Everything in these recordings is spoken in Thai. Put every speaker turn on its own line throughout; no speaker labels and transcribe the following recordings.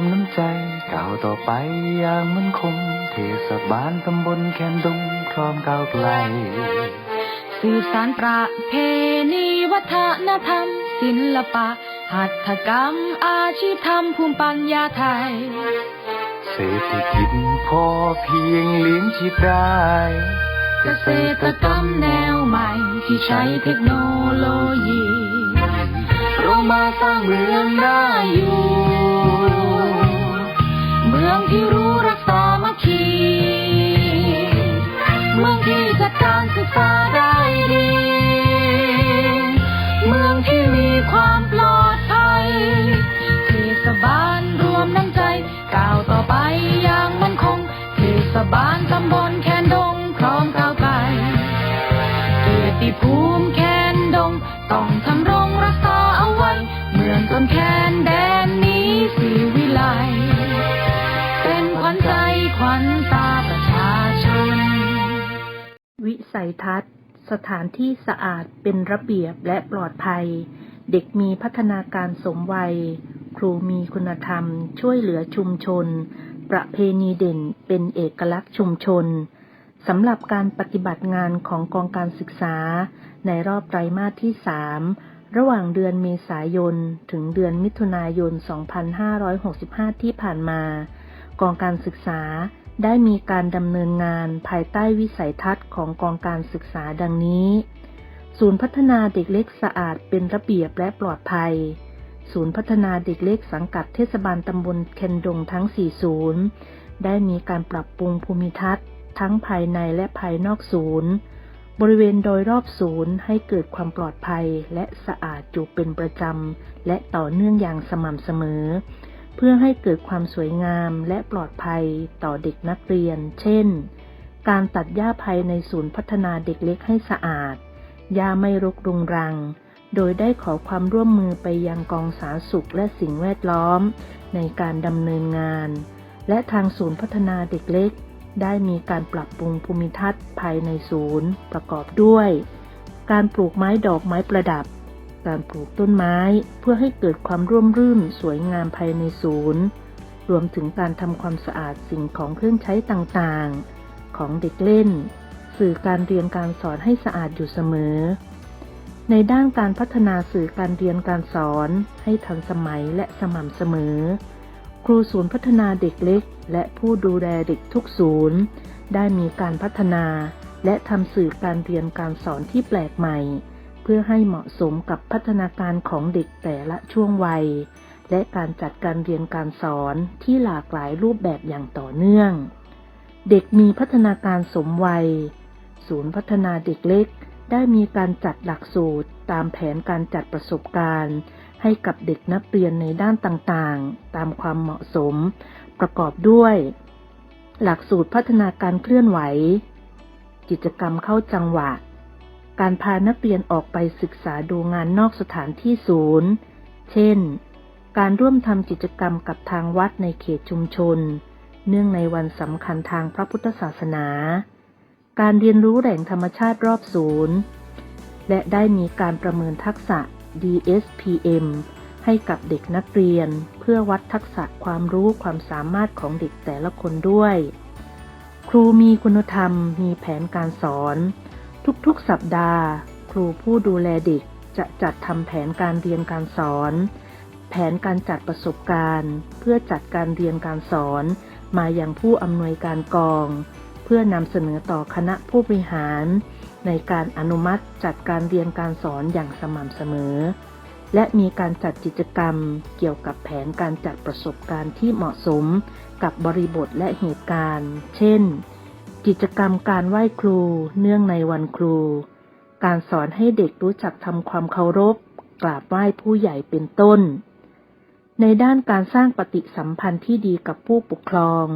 มน้ำใจก้าวต่อไปอย่างมั่นคงเทศบาลตำบลแคนดงพร้อมก้าวไกล
สืบสานประเพณีวัฒนธรรม ศิลปะ หัตถกรรม อาชีพทำภูมิปัญญาไทย
เศรษฐกิจพอเพียงเลี้ยงชีพได้
เกษตรกรรมแนวใหม่ที่ใช้เทคโนโลยี
เรามาสร้างเมืองได้อยู่
เมืองที่รู้รักษามัคคีเมืองที่จัดการศึกษาได้ดี เมืองที่มีความปลอดภัยเทศบาลรวมน้ำใจก้าวต่อไปอย่างมั่นคงเทศบาลตำบล
สัยทัศน์ สถานที่สะอาดเป็นระเบียบและปลอดภัย เด็กมีพัฒนาการสมวัย ครูมีคุณธรรม ช่วยเหลือชุมชน ประเพณีเด่นเป็นเอกลักษณ์ชุมชนสำหรับการปฏิบัติงานของกองการศึกษา ในรอบไตรมาสที่ 3 ระหว่างเดือนเมษายน ถึงเดือนมิถุนายน 2565 ที่ผ่านมา กองการศึกษา ได้มีการดำเนินงานภายใต้วิสัยทัศน์ของกองการศึกษาดังนี้ ศูนย์พัฒนาเด็กเล็กสะอาดเป็นระเบียบและปลอดภัย ศูนย์พัฒนาเด็กเล็กสังกัดเทศบาลตำบลเคนดงทั้ง 4 ศูนย์ ได้มีการปรับปรุงภูมิทัศน์ ทั้งภายในและภายนอกศูนย์ บริเวณโดยรอบศูนย์ให้เกิดความปลอดภัยและสะอาดอยู่เป็นประจำและต่อเนื่องอย่างสม่ำเสมอ เพื่อให้เกิดความสวยงามและปลอดภัยต่อเด็กนักเรียน เช่น การตัดหญ้าภายในศูนย์พัฒนาเด็กเล็กให้สะอาด หญ้าไม่รกรุงรัง โดยได้ขอความร่วมมือไปยังกองสาธารณสุขและสิ่งแวดล้อม ในการดำเนินงาน และทางศูนย์พัฒนาเด็กเล็ก ได้มีการปรับปรุงภูมิทัศน์ภายในศูนย์ ประกอบด้วย การปลูกไม้ดอกไม้ประดับ การปลูกต้นไม้เพื่อให้เกิดความร่วมรื่นสวยงามภายในศูนย์ รวมถึงการทำความสะอาดสิ่งของเครื่องใช้ต่างๆ ของเด็กเล่น สื่อการเรียนการสอนให้สะอาดอยู่เสมอ ในด้านการพัฒนาสื่อการเรียนการสอนให้ทันสมัยและสม่ำเสมอ ครูศูนย์พัฒนาเด็กเล็ก และผู้ดูแลเด็กทุกศูนย์ ได้มีการพัฒนาและทำสื่อการเรียนการสอนที่แปลกใหม่ เพื่อให้เหมาะสมกับพัฒนาการของเด็กแต่ละช่วงวัย และการจัดการเรียนการสอนที่หลากหลายรูปแบบอย่างต่อเนื่อง เด็กมีพัฒนาการสมวัย ศูนย์พัฒนาเด็กเล็กได้มีการจัดหลักสูตรตามแผนการจัดประสบการณ์ ให้กับเด็กนักเรียนในด้านต่างๆ ตามความเหมาะสม ประกอบด้วย หลักสูตรพัฒนาการเคลื่อนไหว กิจกรรมเข้าจังหวะ การพานักเรียนออกไปศึกษาดูงานนอกสถานที่ศูนย์ เช่น การร่วมทำกิจกรรมกับทางวัดในเขตชุมชน เนื่องในวันสำคัญทางพระพุทธศาสนา การเรียนรู้แหล่งธรรมชาติรอบศูนย์ และได้มีการประเมินทักษะ DSPM ให้กับเด็กนักเรียนเพื่อวัดทักษะความรู้ความสามารถของเด็กแต่ละคนด้วย ครูมีคุณธรรมมีแผนการสอน ทุกๆสัปดาห์ ครูผู้ดูแลเด็กจะจัดทำแผนการเรียนการสอน แผนการจัดประสบการณ์ เพื่อจัดการเรียนการสอน มาอย่างผู้อำนวยการกอง เพื่อนำเสนอต่อคณะผู้บริหาร ในการอนุมัติจัดการเรียนการสอนอย่างสม่ำเสมอ และมีการจัดกิจกรรมเกี่ยวกับแผนการจัดประสบการณ์ที่เหมาะสมกับบริบทและเหตุการณ์ เช่น กิจกรรมการไหว้ครู เนื่องในวันครู การสอนให้เด็กรู้จักทำความเคารพ กราบไหว้ผู้ใหญ่เป็นต้น ในด้านการสร้างปฏิสัมพันธ์ที่ดีกับผู้ปกครอง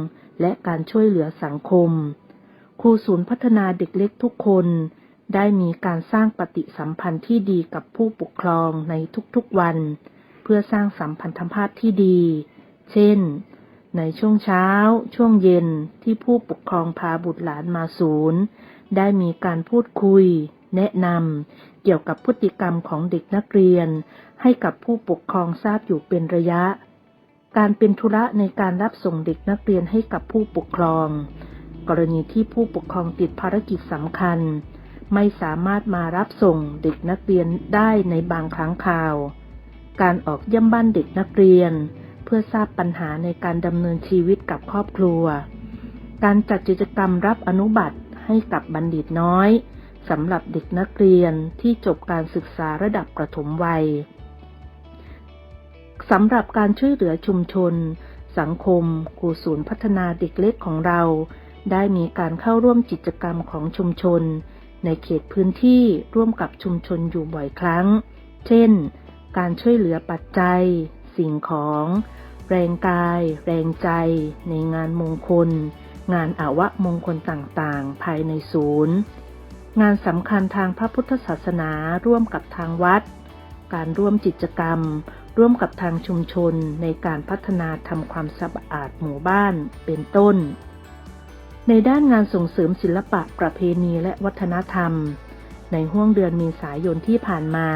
และการช่วยเหลือสังคม ครูศูนย์พัฒนาเด็กเล็กทุกคน ได้มีการสร้างปฏิสัมพันธ์ที่ดีกับผู้ปกครองในทุกๆวัน เพื่อสร้างสัมพันธภาพที่ดี เช่น ในช่วงเช้า ช่วงเย็นที่ผู้ปกครองพาบุตรหลานมาศูนย์ ได้มีการพูดคุย แนะนำเกี่ยวกับพฤติกรรมของเด็กนักเรียน ให้กับผู้ปกครองทราบอยู่เป็นระยะ การเป็นธุระในการรับส่งเด็กนักเรียนให้กับผู้ปกครอง กรณีที่ผู้ปกครองติดภารกิจสำคัญ ไม่สามารถมารับส่งเด็กนักเรียนได้ในบางครั้งคราว การออกเยี่ยมบ้านเด็กนักเรียน เพื่อทราบปัญหาในการดำเนินชีวิตกับครอบครัว การจัดกิจกรรมรับอนุบัติให้กับบัณฑิตน้อยสำหรับเด็กนักเรียนที่จบการศึกษาระดับประถมวัยสำหรับการช่วยเหลือชุมชน สังคมครูศูนย์พัฒนาเด็กเล็กของเรา ได้มีการเข้าร่วมกิจกรรมของชุมชน ในเขตพื้นที่ร่วมกับชุมชนอยู่บ่อยครั้ง เช่น การช่วยเหลือปัจจัย สิ่งของ แรงกาย แรงใจ ในงานมงคล งานอาวะมงคลต่างๆ ภายในศูนย์ งานสำคัญทางพระพุทธศาสนาร่วมกับทางวัด การร่วมกิจกรรม ร่วมกับทางชุมชนในการพัฒนาทำความสะอาดหมู่บ้านเป็นต้น ในด้านงานส่งเสริมศิลปะประเพณีและวัฒนธรรม ในห้วงเดือนเมษายนที่ผ่านมา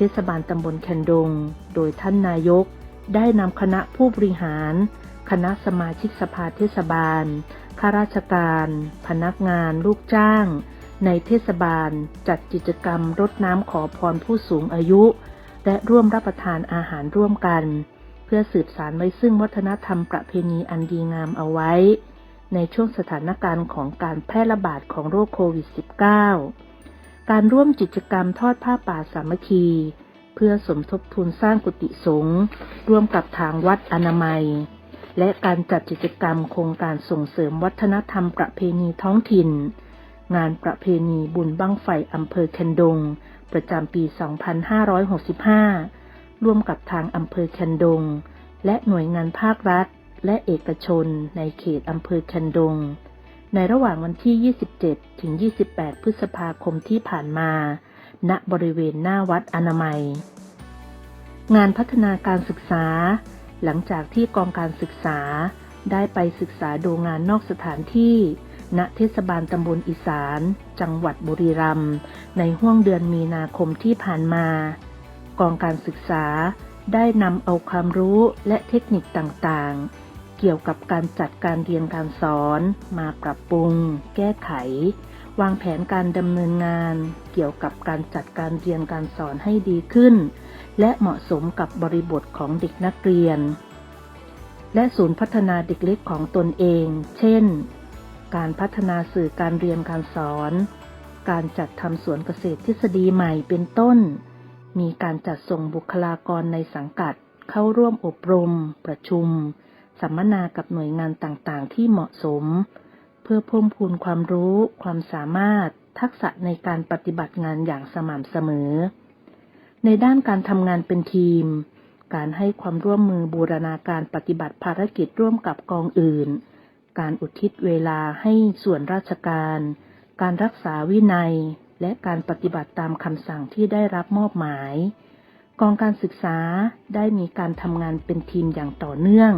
เทศบาลตำบลแคนดง โดยท่านนายก ได้นำคณะผู้บริหาร คณะสมาชิกสภาเทศบาล ข้าราชการ พนักงาน ลูกจ้าง ในเทศบาล จัดกิจกรรมรดน้ำขอพรผู้สูงอายุ และร่วมรับประทานอาหารร่วมกัน เพื่อสืบสารไว้ซึ่งวัฒนธรรมประเพณีอันดีงามเอาไว้ ในช่วงสถานการณ์ของการแพร่ระบาดของโรคโควิด -19 การร่วมกิจกรรมทอดผ้าป่าสามัคคี เพื่อสมทบทุนสร้างกุฏิสงฆ์ร่วมกับทางวัดอนามัย และการจัดกิจกรรมโครงการส่งเสริมวัฒนธรรมประเพณีท้องถิ่น งานประเพณีบุญบั้งไฟอำเภอแคนดง ประจำปี 2565 ร่วมกับทางอำเภอแคนดง และหน่วยงานภาครัฐและเอกชนในเขตอำเภอแคนดง ในระหว่างวันที่ 27 ถึง 28 พฤษภาคมที่ผ่านมา ณ บริเวณหน้าวัดอนามัย งานพัฒนาการศึกษา หลังจากที่กองการศึกษา ได้ไปศึกษาดูงานนอกสถานที่ ณ เทศบาลตำบลอีสาน จังหวัดบุรีรัมย์ ในห้วงเดือนมีนาคมที่ผ่านมา กองการศึกษาได้นำเอาความรู้และเทคนิคต่างๆ เกี่ยวกับการจัดการเรียนการสอนมาปรับปรุง แก้ไข วางแผนการดำเนินงาน เกี่ยวกับการจัดการเรียนการสอนให้ดีขึ้น และเหมาะสมกับบริบทของเด็กนักเรียน และศูนย์พัฒนาเด็กเล็กของตนเอง เช่น การพัฒนาสื่อการเรียนการสอน การจัดทำสวนเกษตรทฤษฎีใหม่เป็นต้น มีการจัดส่งบุคลากรในสังกัดเข้าร่วมอบรม ประชุม สัมมนากับหน่วยงานต่างๆ ที่เหมาะสม เพื่อเพิ่มพูนความรู้ ความสามารถ ทักษะในการปฏิบัติงานอย่างสม่ำเสมอ ในด้านการทำงานเป็นทีม การให้ความร่วมมือบูรณาการปฏิบัติภารกิจร่วมกับกองอื่น การอุทิศเวลาให้ส่วนราชการ การรักษาวินัย และการปฏิบัติตามคำสั่งที่ได้รับมอบหมาย กองการศึกษาได้มีการทำงานเป็นทีมอย่างต่อเนื่อง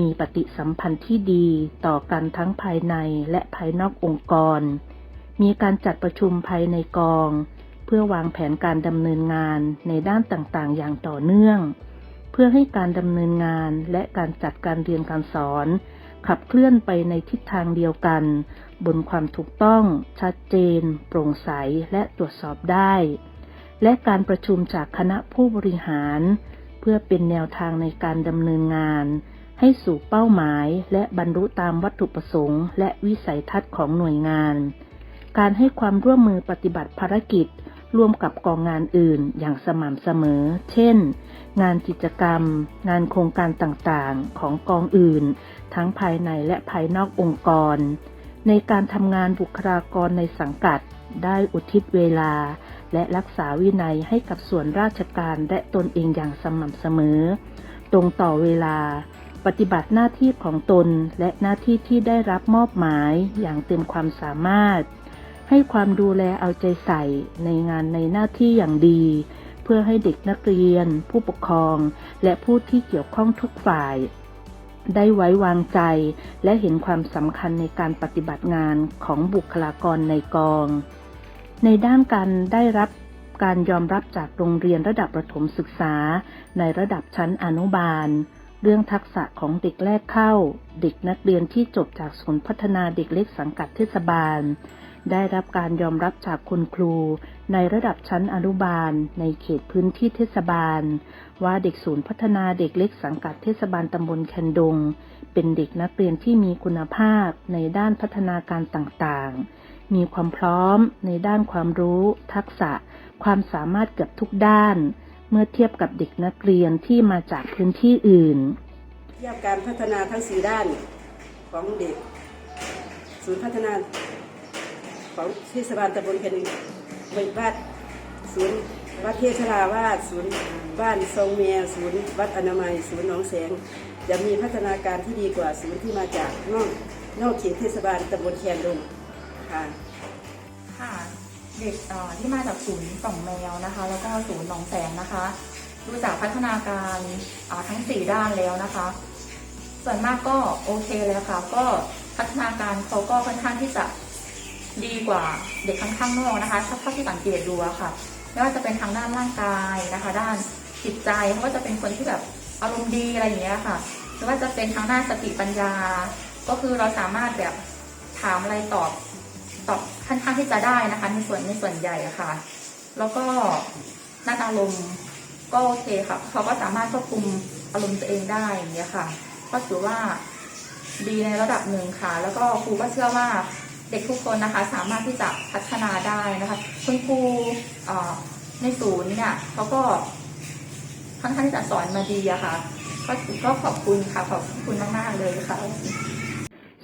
มีปฏิสัมพันธ์ที่ดีต่อกันทั้งภายในและภายนอกองค์กร มีการจัดประชุมภายในกอง เพื่อวางแผนการดำเนินงานในด้านต่างๆ อย่างต่อเนื่อง เพื่อให้การดำเนินงานและการจัดการเรียนการสอน ขับเคลื่อนไปในทิศทางเดียวกัน บนความถูกต้อง ชัดเจน โปร่งใสและตรวจสอบได้ และการประชุมจากคณะผู้บริหาร เพื่อเป็นแนวทางในการดำเนินงาน ให้สู่เป้าหมายและบรรลุตามวัตถุประสงค์ และวิสัยทัศน์ของหน่วยงาน การให้ความร่วมมือปฏิบัติภารกิจร่วมกับกองงานอื่นอย่างสม่ำเสมอ เช่น งานกิจกรรม งานโครงการต่างๆ ของกองอื่น ทั้งภายในและภายนอกองค์กร ในการทำงานบุคลากรในสังกัด ได้อุทิศเวลา และรักษาวินัยให้กับส่วนราชการและตนเองอย่างสม่ำเสมอ ตรงต่อเวลา ปฏิบัติหน้าที่ของตนและหน้าที่ที่ได้รับมอบหมายอย่างเต็มความสามารถ ให้ความดูแลเอาใจใส่ในงานในหน้าที่อย่างดี เพื่อให้เด็กนักเรียน ผู้ปกครอง และผู้ที่เกี่ยวข้องทุกฝ่ายได้ไว้วางใจและเห็นความสำคัญในการปฏิบัติงานของบุคลากรในกอง ในด้านการได้รับการยอมรับจากโรงเรียนระดับประถมศึกษา ในระดับชั้นอนุบาล เรื่องทักษะของเด็กแรกเข้า เด็กนักเรียนที่จบจากศูนย์พัฒนาเด็กเล็กสังกัดเทศบาล ได้รับการยอมรับจากคุณครู ในระดับชั้นอนุบาล ในเขตพื้นที่เทศบาล ว่าเด็กศูนย์พัฒนาเด็กเล็กสังกัดเทศบาลตำบลแคนดง เป็นเด็กนักเรียนที่มีคุณภาพในด้านพัฒนาการต่างๆ มีความพร้อมในด้านความรู้ ทักษะ ความสามารถเกือบทุกด้าน เมื่อเทียบกับเด็กนักเรียนที่มาจากพื้นที่อื่น
เทียบการพัฒนาทั้งสีด้านของเด็ก ศูนย์พัฒนาของเทศบาลตำบลเพนวัดศูนย์วัดเทศราวาสศูนย์บ้านทรงเมียศูนย์วัดอนามัย ศูนย์หนองแสง จะมีพัฒนาการที่ดีกว่าศูนย์ที่มาจากนอกนอกเขตเทศบาลตำบลแคนดงค่ะ
เด็กที่มาจากศูนย์กล่องแมวนะคะ แล้วก็ศูนย์หนองแสงนะคะดูจากพัฒนาการทั้ง4ด้านแล้วนะคะ ส่วนมากก็โอเคเลยค่ะ ก็พัฒนาการเขาก็ค่อนข้างที่จะดีกว่าเด็กข้างๆนอกนะคะถ้าเท่าที่สังเกตดูอะค่ะไม่ว่าจะเป็นทางด้านร่างกายนะคะ ด้านจิตใจเขาก็จะเป็นคนที่แบบอารมณ์ดีอะไรอย่างเงี้ยค่ะหรือว่าจะเป็นทางด้านสติปัญญา ก็คือเราสามารถแบบถามอะไรตอบ ตอบค่อนข้างที่จะได้นะคะ ในส่วนในส่วนใหญ่อะค่ะ แล้วก็ด้านอารมณ์ก็โอเคค่ะเขาก็สามารถควบคุมอารมณ์ตัวเองได้อย่างเงี้ยค่ะ ก็ถือว่าดีในระดับหนึ่งค่ะ แล้วก็ครูก็เชื่อว่าเด็กทุกคนนะคะ สามารถที่จะพัฒนาได้นะคะ คุณครูในศูนย์เนี่ยเขาก็ค่อนข้างที่จะสอนมาดีอะค่ะ ก็ก็ขอบคุณค่ะ ขอบคุณมาก ๆ เลยค่ะ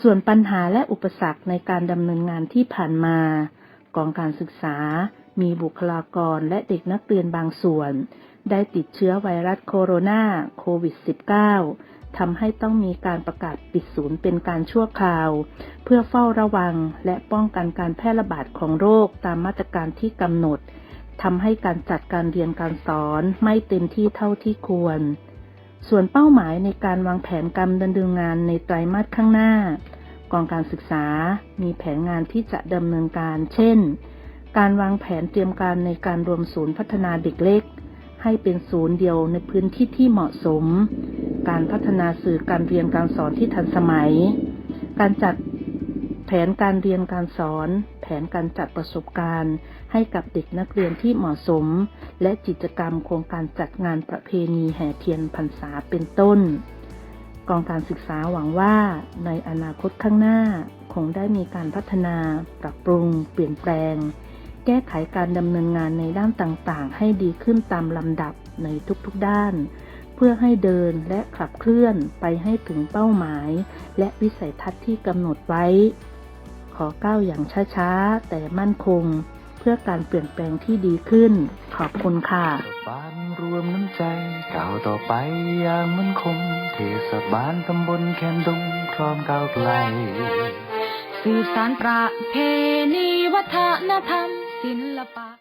ส่วนปัญหาและอุปสรรคในการดำเนินงานที่ผ่านมา กองการศึกษา มีบุคลากรและเด็กนักเรียนบางส่วน ได้ติดเชื้อไวรัสโคโรนาโควิด -19 ทำให้ต้องมีการประกาศปิดศูนย์เป็นการชั่วคราว เพื่อเฝ้าระวังและป้องกันการแพร่ระบาดของโรคตามมาตรการที่กำหนดทำให้การจัดการเรียนการสอนไม่เต็มที่เท่าที่ควร ส่วนเป้าหมายในการวางแผนการดำเนินงานในไตรมาสข้างหน้า กองการศึกษามีแผนงานที่จะดำเนินการ เช่น การวางแผนเตรียมการในการรวมศูนย์พัฒนาเด็กเล็ก ให้เป็นศูนย์เดียวในพื้นที่ที่เหมาะสม การพัฒนาสื่อการเรียนการสอนที่ทันสมัย การจัดแผนการเรียนการสอน ผนการจัดประสบการณ์ ให้กับเด็กนักเรียนที่เหมาะสม และกิจกรรมโครงการจัดงานประเพณีแห่เทียนพรรษาเป็นต้น กองการศึกษาหวังว่า ในอนาคตข้างหน้า คงได้มีการพัฒนา ปรับปรุง เปลี่ยนแปลง แก้ไขการดำเนินงานในด้านต่างๆ ให้ดีขึ้นตามลำดับในทุกๆด้านเพื่อให้เดินและขับเคลื่อนไปให้ถึงเป้าหมาย และวิสัยทัศน์ที่กำหนดไว้ อก้าวอย่างช้าๆ แต่มั่นคง เพื่อการเปลี่ยนแปลงที่ดีขึ้น ขอบคุณค่ะ
เทศบาลรวมน้ำใจก้าวต่อไปอย่างมั่นคง เทศบาลตำบลแคนดงพร้อมก้าวไกล
สืบสานประเพณีวัฒนธรรมศิลปะ